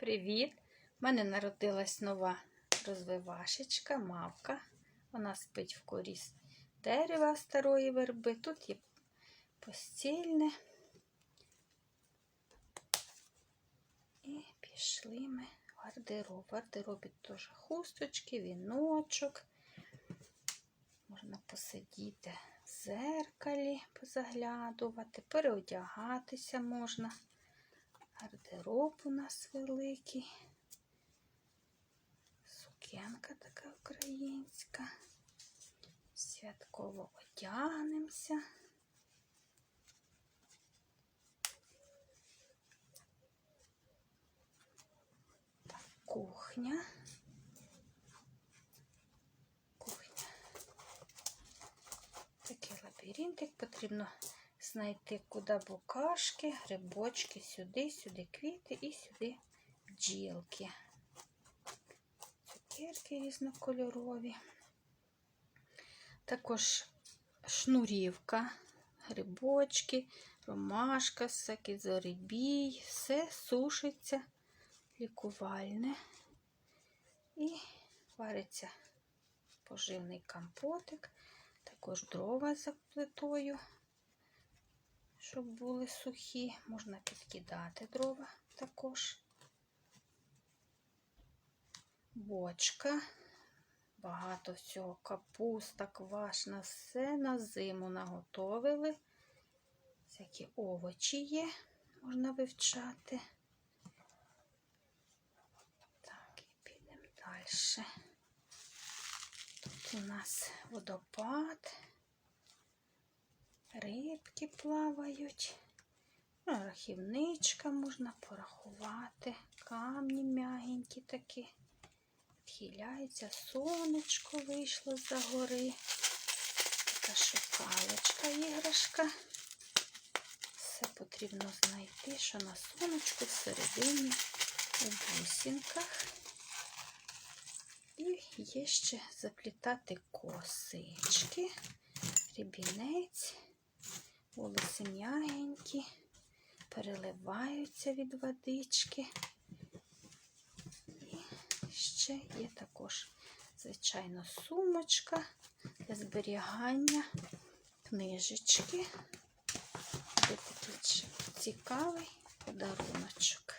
Привіт! У мене народилась нова розвивашечка, мавка. Вона спить в корі дерева старої верби. Тут є постільне. І пішли ми в гардероб. В гардеробі теж хусточки, віночок. Можна посидіти в зеркалі, позаглядувати, переодягатися можна. Гардероб у нас великий. Сукенка така українська. Святково одягнемося. Кухня. Кухня. Такий лабіринтик потрібно знайти, куди букашки, грибочки, сюди, сюди квіти і сюди бджілки. Цукерки різнокольорові. Також шнурівка, грибочки, ромашка, всякий зорибій, все сушиться, лікувальне. І вариться поживний компотик, також дрова за плитою щоб були сухі, можна підкидати дрова також. Бочка, багато всього, капуста, квашна, все на зиму наготовили. Всякі овочі є, можна вивчати. Так, і підемо далі. Тут у нас водопад рибки плавають. Ну, Рахівничка можна порахувати. Камні м'ягенькі такі. Відхиляється, сонечко вийшло з-за гори. Така шукалочка іграшка. Все потрібно знайти, що на сонечку всередині у бусинках. І є ще заплітати косички, рібінець волоси м'ягенькі, переливаються від водички. І ще є також, звичайно, сумочка для зберігання книжечки. Це такий цікавий подаруночок.